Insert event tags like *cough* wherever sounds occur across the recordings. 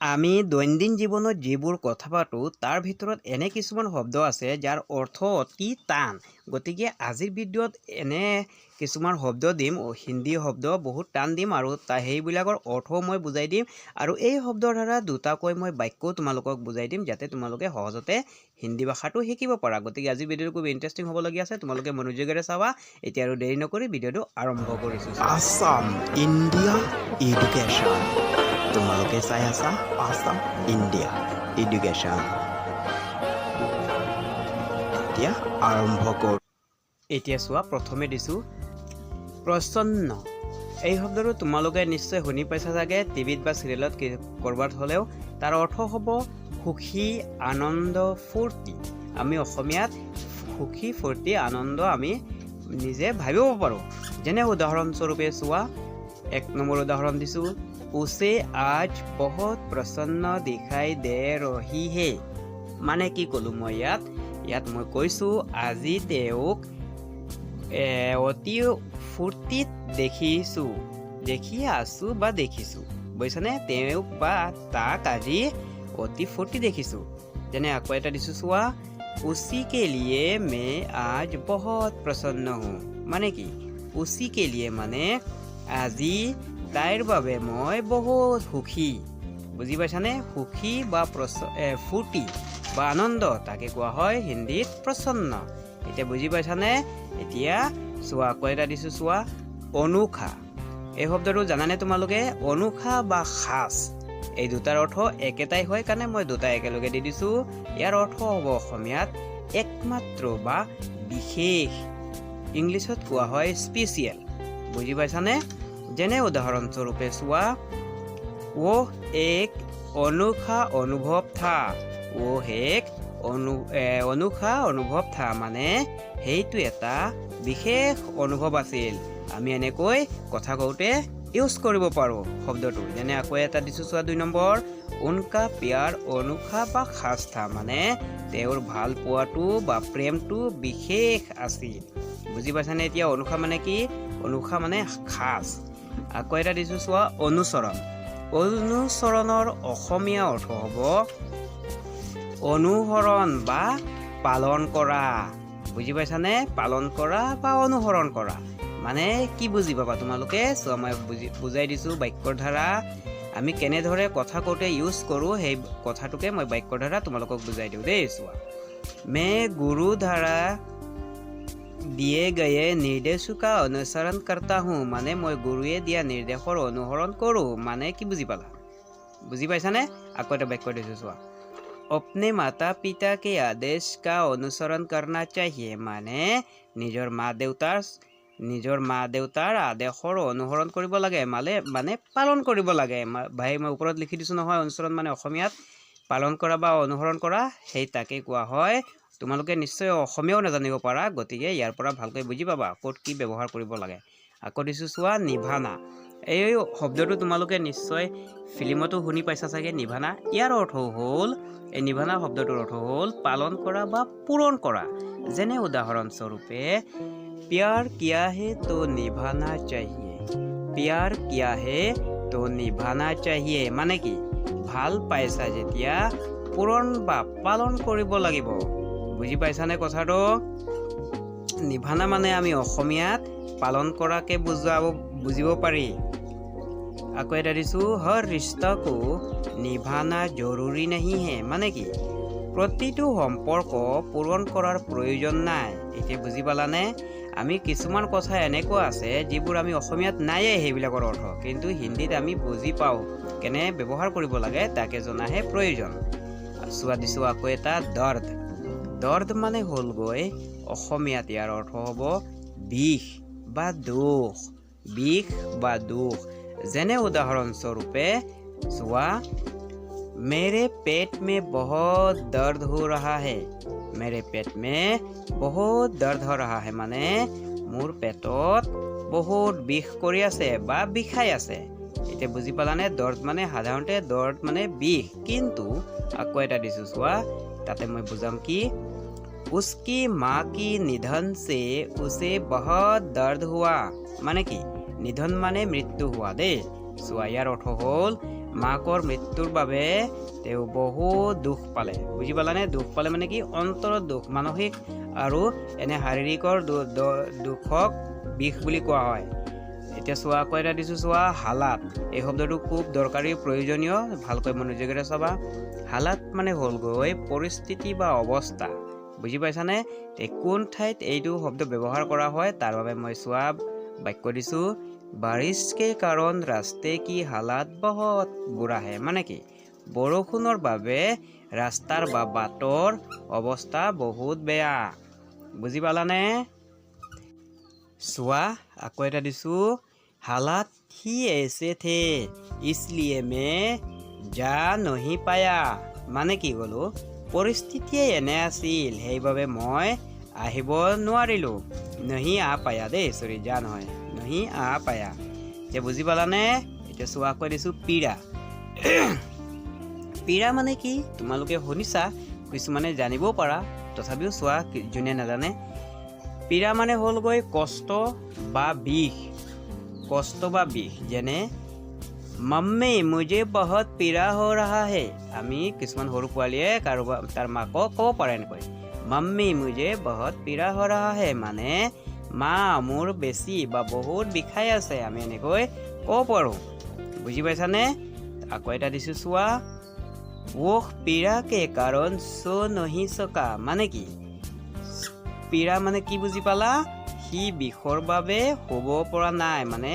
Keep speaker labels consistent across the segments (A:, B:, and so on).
A: আমি দৈনন্দিন জীৱনত যিবোৰ কথা পাতোঁ, তাৰ ভিতৰত এনে কিছুমান শব্দ আছে, যাৰ অৰ্থ অতি টান। গতিকে আজিৰ ভিডিঅ'ত এনে কিছুমান শব্দ দিম, হিন্দী শব্দ বহুত টান দিম আৰু সেইবিলাকৰ অৰ্থও মই বুজাই দিম আৰু এই শব্দৰ দ্বাৰা দুটাকৈ মই বাক্যও তোমালোকক বুজাই দিম, যাতে তোমালোকে সহজতে হিন্দী ভাষাটো শিকিব পাৰা। গতিকে আজিৰ ভিডিঅ'টো খুব ইণ্টাৰেষ্টিং হ'বলগীয়া আছে, তোমালোকে মনোযোগেৰে চাবা। এতিয়া আৰু দেৰি নকৰি ভিডিঅ'টো আৰম্ভ কৰিছোঁ। Assam India, education. তোমালোকে চাই আছা আছাম ইণ্ডিয়া এডুকেশ্যন এতিয়া আৰম্ভ কৰোঁ এতিয়া চোৱা, প্ৰথমে দিছোঁ প্ৰচন্ন এই শব্দটো তোমালোকে নিশ্চয় শুনি পাইছা চাগে, টিভিত বা চিৰিয়েলত ক'ৰবাত হ'লেও তাৰ অৰ্থ হ'ব সুখী, আনন্দ, ফূৰ্তি। আমি অসমীয়াত সুখী, ফূৰ্তি, আনন্দ আমি নিজে ভাবিব পাৰোঁ। যেনে উদাহৰণস্বৰূপে চোৱা, এক নম্বৰ উদাহৰণ দিছোঁ। উছে আজ বহুত প্ৰচন্ন দিখাই দে ৰহি হে মানে কি ক'লোঁ মই ইয়াত ইয়াত মই কৈছোঁ আজি তেওঁক অতি ফূৰ্তিত দেখিছোঁ দেখি আছোঁ বা দেখিছোঁ বুজিছানে তেওঁক বা তাক আজি অতি ফূৰ্তি দেখিছোঁ যেনে আকৌ এটা দিছোঁ চোৱা উচি কে লিয়ে মে আজ বহুত প্ৰচন্ন হওঁ মানে কি উচি কে লিয়ে মানে আজি তাইৰ বাবে মই বহুত সুখী। বুজি পাইছানে? সুখী বা প্ৰচ ফূৰ্তি বা আনন্দ, তাকে কোৱা হয় হিন্দীত প্ৰচন্ন এতিয়া বুজি পাইছানে? এতিয়া চোৱা আকৌ এটা দিছোঁ, চোৱা অনুষা এই শব্দটো জানানে তোমালোকে? অনুষা বা সাজ এই দুটাৰ অৰ্থ একেটাই হয় কাৰণে মই দুটা একেলগে দি দিছোঁ। ইয়াৰ অৰ্থ হ'ব অসমীয়াত একমাত্ৰ বা বিশেষ। ইংলিছত কোৱা হয় স্পেচিয়েল। বুজি পাইছানে? যেনে উদাহৰণস্বৰূপে চোৱা, ও এক অনুষা অনুভৱ থা, ও এক অনু অনুষা অনুভৱ থা মানে সেইটো এটা বিশেষ অনুভৱ আছিল। আমি এনেকৈ কথা কওঁতে ইউজ কৰিব পাৰোঁ শব্দটো। যেনে আকৌ এটা দিছোঁ চোৱা দুই নম্বৰ, উনকা পিয়াৰ অনুষা বা সাজ থা মানে তেওঁৰ ভালো পোৱাটো বা প্ৰেমটো বিশেষ আছিল। বুজি পাইছানে এতিয়া অনুষা মানে কি? অনুষা মানে সাজ আকৌ এটা দিছোঁ চোৱা অনুচৰণ। অনুচৰণৰ অসমীয়া অৰ্থ হ'ব অনুসৰণ বা পালন কৰা। বুজি পাইছানে? পালন কৰা বা অনুসৰণ কৰা। মানে কি বুজি পাবা তোমালোকে? চোৱা, মই বুজি, বুজাই দিছোঁ বাক্যৰ ধাৰা। আমি কেনেদৰে কথা কওঁতে ইউজ কৰোঁ সেই কথাটোকে মই বাক্যৰ ধাৰা তোমালোকক বুজাই দিওঁ দেই, চোৱা। মে গুৰু ধাৰা দিয়ে গায়ে নিৰ্দেশিকা অনুসৰণ কৰ্তা হোঁ মানে মই গুৰুৱে দিয়া নিৰ্দেশৰ অনুসৰণ কৰোঁ মানে কি বুজি পালা বুজি পাইছানে আকৌ এটা বাক্য দিছোঁ চোৱা অপনে মাতা পিতাকে আদেশ কা অনুসৰণ কৰা চাহিয়ে মানে নিজৰ মা দেউতাৰ নিজৰ মা দেউতাৰ আদেশৰ অনুসৰণ কৰিব লাগে মানে মানে পালন কৰিব লাগে ভাই মই ওপৰত লিখি দিছোঁ নহয় অনুসৰণ মানে অসমীয়াত পালন কৰা বা অনুসৰণ কৰা সেই তাকে কোৱা হয় তোমালোকে নিশ্চয় অসমীয়াও নাজানিব পাৰা, গতিকে ইয়াৰ পৰা ভালকৈ বুজি পাবা ক'ত কি ব্যৱহাৰ কৰিব লাগে। আকৌ দিছোঁ চোৱা, নিভানা। এই শব্দটো তোমালোকে নিশ্চয় ফিল্মতো শুনি পাইছা চাগে, নিভানা। ইয়াৰ অৰ্থ হ'ল, এই নিভানা শব্দটোৰ অৰ্থ হ'ল পালন কৰা বা পূৰণ কৰা। যেনে উদাহৰণস্বৰূপে, প্যাৰ কিয়া হে তো নিভানা চাহিয়ে? প্যাৰ কিয়া হে তো নিভানা চাহিয়ে? মানে কি? ভালো পাইছা যেতিয়া পূৰণ বা পালন কৰিব লাগিব। বুজি পাইছানে কথাটো? নিভানা মানে আমি অসমীয়াত পালন কৰাকে বুজাব, বুজিব পাৰি। আকৌ এটা দিছোঁ, হৰ ৰিষ্টাকো নিভানা জৰুৰী নাহি হে মানে কি? প্ৰতিটো সম্পৰ্ক পূৰণ কৰাৰ প্ৰয়োজন নাই। এতিয়া বুজি পালানে? আমি কিছুমান কথা এনেকুৱা আছে, যিবোৰ আমি অসমীয়াত নায়েই সেইবিলাকৰ অৰ্থ। কিন্তু হিন্দীত আমি বুজি পাওঁ, কেনে ব্যৱহাৰ কৰিব লাগে, তাকে জনাহে প্ৰয়োজন। চোৱা দিছোঁ আকৌ এটা দৰ্দ। দৰ্দ মানে হ'লগৈ অসমীয়াত ইয়াৰ অৰ্থ হ'ব বিষ বা দুখ বিষ বা দুখ যেনে উদাহৰণস্বৰূপে চোৱা मेरे पेट में बहुत दर्द हो रहा है मेरे पेट में बहुत दर्द हो रहा है মানে মোৰ পেটত বহুত বিষ কৰি আছে বা বিষাই আছে এতিয়া বুজি পালানে দৰ্দ মানে সাধাৰণতে দৰ্দ মানে বিষ কিন্তু আকৌ এটা দিছোঁ চোৱা তাতে মই বুজাম কি उसकी माँ की निधन से उसे बहुत दर्द हुआ মানে কি নিধন মানে মৃত্যু হোৱা দেই চোৱা ইয়াৰ অৰ্থ হ'ল মাকৰ মৃত্যুৰ বাবে তেওঁ বহুত দুখ পালে বুজি পালানে দুখ পালে মানে কি অন্তৰত দুখ মানসিক আৰু এনে শাৰীৰিকৰ দু- দ- দুখক বিষ বুলি কোৱা হয় এতিয়া চোৱা আকৌ এটা দিছোঁ চোৱা হালাত এই শব্দটো খুব দৰকাৰী প্ৰয়োজনীয় ভালকৈ মনোযোগেৰে চাবা হালাত মানে হ'লগৈ পৰিস্থিতি বা অৱস্থা বুজি পাইছানে? তে কোন ঠাইত এইটো শব্দ ব্যৱহাৰ কৰা হয়, তাৰ বাবে মই চোৱা বাক্য দিছোঁ, বাৰিষকে কাৰণ ৰাস্তে কি হালাত বহত বুঢ়াহে মানে কি? বৰষুণৰ বাবে ৰাস্তাৰ বা বাটৰ অৱস্থা বহুত বেয়া। বুজি পালানে? চোৱা, আকৌ এটা দিছোঁ, হালাত সি এছে থে, ইছলিয়ে মে যা নহি পায়া মানে কি গ'লো পৰিস্থিতিয়ে এনে আছিল। সেইবাবে মই আহিব নোৱাৰিলোঁ। নহি আ পায়া দেই, চৰি, যা নহয়। নহি আ পায়া। এতিয়া বুজি পালানে? এতিয়া চোৱা কৈ দিছোঁ পীড়া। *clears throat* পীড়া মানে কি? তোমালোকে শুনিছা? কিছুমানে জানিবও পাৰা। তথাপিও চোৱা যোনে নাজানে। পীড়া মানে হ'লগৈ কষ্ট বা বিষ। কষ্ট বা বিষ, যেনে মাম্মী মুজে বহুত পীড়া হৈ ৰহা হে আমি কিছুমান সৰু পোৱালীয়ে কাৰোবাৰ তাৰ মাকক ক'ব পাৰে এনেকৈ মাম্মী মুজে বহুত পীড়া হৈ ৰহা হে মানে মা মোৰ বেছি বা বহুত বিষাই আছে আমি এনেকৈ ক'ব পাৰোঁ বুজি পাইছানে আকৌ এটা দিছোঁ চোৱা ওহ পীড়াকে কাৰণ চ নহি চকা মানে কি পীড়া মানে কি বুজি পালা সি বিষৰ বাবে শুব পৰা নাই মানে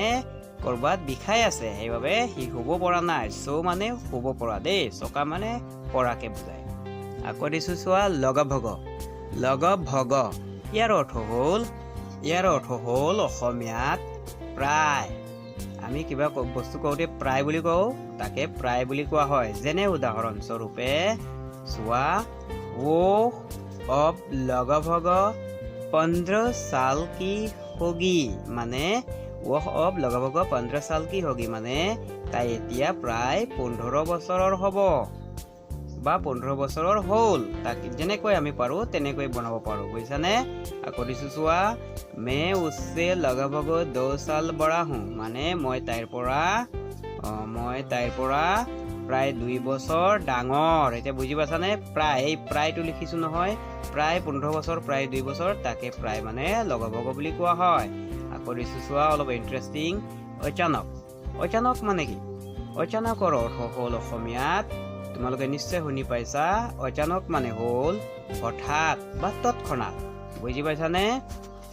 A: ক'ৰবাত বিষাই আছে সেইবাবে সি শুব পৰা নাই। চ' মানে শুব পৰা দেই চকা মানে পৰাকৈ বুজায়। আকৌ দিছো চোৱা লগ ভগ লগ ভগ ইয়াৰ অৰ্থ হ'ল ইয়াৰ অৰ্থ হ'ল অসমীয়াত প্ৰায়। আমি কিবা বস্তু কওঁতে প্ৰায় বুলি কওঁ তাকে প্ৰায় বুলি কোৱা হয়। যেনে উদাহৰণস্বৰূপে চোৱা ৱ অব লগ ভগ পন্দ্ৰ চাল কি হগী মানে ৱহ অব লগাভগ পোন্ধৰ চাল কি হগি মানে তাই এতিয়া প্ৰায় পোন্ধৰ বছৰৰ হ'ব বা পোন্ধৰ বছৰৰ হ'ল তাক যেনেকৈ আমি পাৰোঁ তেনেকৈ বনাব পাৰোঁ বুজিছানে আকৌ দিছোঁ চোৱা মে উচে লগাভগ দহ চাল বৰা হওঁ মানে মই তাইৰ পৰা অঁ, মই তাইৰ পৰা প্ৰায় দুই বছৰ ডাঙৰ এতিয়া বুজি পাইছানে প্ৰায় এই প্ৰায়টো লিখিছোঁ নহয় প্ৰায় পোন্ধৰ বছৰ প্ৰায় দুই বছৰ তাকে প্ৰায় মানে লগাভগ বুলি কোৱা হয় আকৌ দিছোঁ চোৱা অলপ ইণ্টাৰেষ্টিং অচানক। অচানক মানে কি? অচানকৰ অৰ্থ হ'ল অসমীয়াত তোমালোকে নিশ্চয় শুনি পাইছা অচানক মানে হ'ল হঠাৎ বা তৎক্ষণাত। বুজি পাইছানে?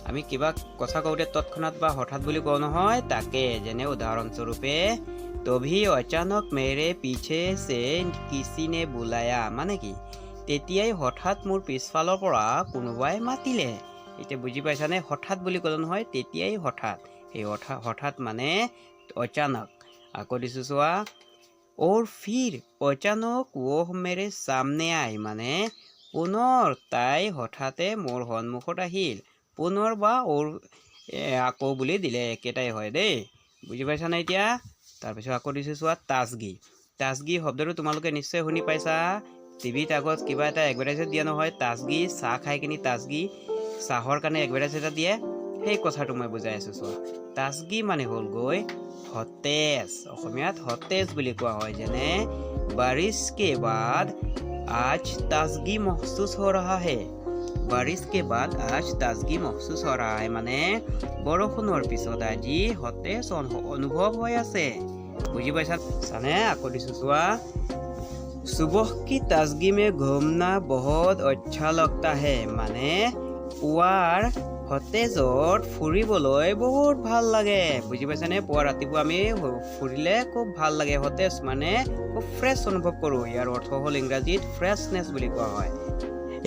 A: আমি কিবা কথা কওঁতে তৎক্ষণাত বা হঠাৎ বুলি কওঁ নহয় তাকে যেনে উদাহৰণস্বৰূপে তভি অচানক মেৰে পিছে চে কিচিনে বোলায়া মানে কি? তেতিয়াই হঠাৎ মোৰ পিছফালৰ পৰা কোনোবাই মাতিলে। এতিয়া বুজি পাইছানে? হঠাৎ বুলি ক'লে নহয়, তেতিয়াই হঠাৎ। সেই হঠা, হঠাৎ মানে অচানক। আকৌ দিছোঁ চোৱা ওৰ ফিৰ, অচানক ৱহ মেৰে চামনে আই মানে পুনৰ তাই হঠাতে মোৰ সন্মুখত আহিল। পুনৰ বা ওৰ আকৌ বুলি দিলে, একেটাই হয় দেই। বুজি পাইছানে এতিয়া? তাৰপিছত আকৌ দিছোঁ চোৱা, তাজগি। তাজগি শব্দটো তোমালোকে নিশ্চয় শুনি পাইছা। টিভিত আগত কিবা এটা এডভাৰটাইজত দিয়া নহয়, তাজগি, চাহ খাই কিনি তাজগি। চাহৰ কাৰণে এডভাৰটাইজ এটা দিয়ে, সেই কথাটো মই বুজাই আছোঁ, চোৱা। তাজগি মানে হল গৈ সতেজ, অসমীয়াত সতেজ বুলি কোৱা হয়, যেনে, বাৰিছ কে বাদ আজ তাজগি মহচুচ হৈ ৰহা হে। বাৰিছ কে বাদ আজ তাজগি মহচুচ হৈ ৰহা হে মানে বৰষুণৰ পিছত আজি সতেজ অনুভৱ হৈ আছে। বুজি পাইছা? চানে? আকৌ দিছোঁ, চোৱা। সুবহ কি তাজগি মে ঘুমনা বহুত অচ্ছা লগতা হে মানে পুৱাৰ সতেজত ফুৰিবলৈ বহুত ভাল লাগে। বুজি পাইছানে? পুৱা ৰাতিপুৱা আমি ফুৰিলে খুব ভাল লাগে সতেজ মানে খুব ফ্ৰেছ অনুভৱ কৰোঁ। ইয়াৰ অৰ্থ হ'ল ইংৰাজীত ফ্ৰেছনেছ বুলি কোৱা হয়।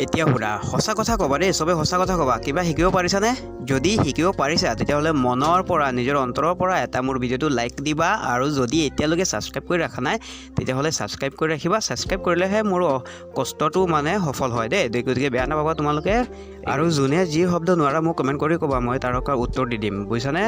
A: এতিয়া সুধা সঁচা কথা ক'বা দেই, চবে সঁচা কথা ক'বা। কিবা শিকিব পাৰিছানে? যদি শিকিব পাৰিছা, তেতিয়াহ'লে মনৰ পৰা, নিজৰ অন্তৰৰ পৰা এটা মোৰ ভিডিঅ'টো লাইক দিবা আৰু যদি এতিয়ালৈকে ছাবস্ক্ৰাইব কৰি ৰখা নাই, তেতিয়াহ'লে ছাবস্ক্ৰাইব কৰি ৰাখিবা। ছাবস্ক্ৰাইব কৰিলেহে মোৰ কষ্টটো মানে সফল হয় দেই। গতিকে বেয়া নাপাবা তোমালোকে। আৰু যোনে যি শব্দ নোৱাৰা মোক কমেণ্ট কৰি ক'বা, মই তাৰ উত্তৰ দি দিম। বুজিছানে?